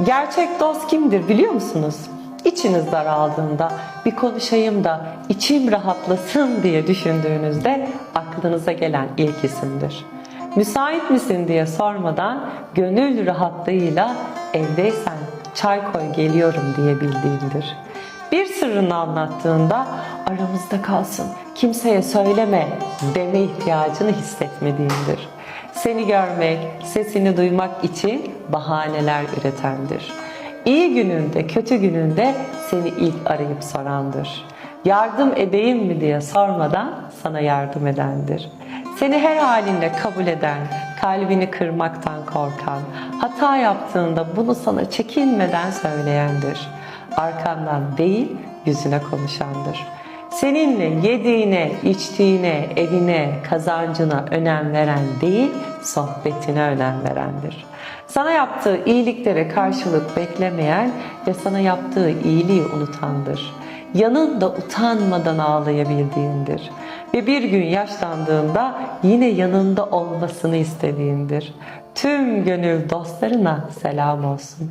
Gerçek dost kimdir biliyor musunuz? İçiniz daraldığında bir konuşayım da içim rahatlasın diye düşündüğünüzde aklınıza gelen ilk isimdir. Müsait misin diye sormadan gönül rahatlığıyla evdeysen çay koy geliyorum diye bildiğindir. Bir sırrını anlattığında aramızda kalsın, kimseye söyleme deme ihtiyacını hissetmediğindir. Seni görmek, sesini duymak için bahaneler üretendir. İyi gününde, kötü gününde seni ilk arayıp sorandır. Yardım edeyim mi diye sormadan sana yardım edendir. Seni her halinle kabul eden, kalbini kırmaktan korkan, hata yaptığında bunu sana çekinmeden söyleyendir. Arkandan değil, yüzüne konuşandır. Seninle yediğine, içtiğine, evine, kazancına önem veren değil, sohbetine önem verendir. Sana yaptığı iyiliklere karşılık beklemeyen ve sana yaptığı iyiliği unutandır. Yanında utanmadan ağlayabildiğindir. Ve bir gün yaşlandığında yine yanında olmasını istediğindir. Tüm gönül dostlarına selam olsun.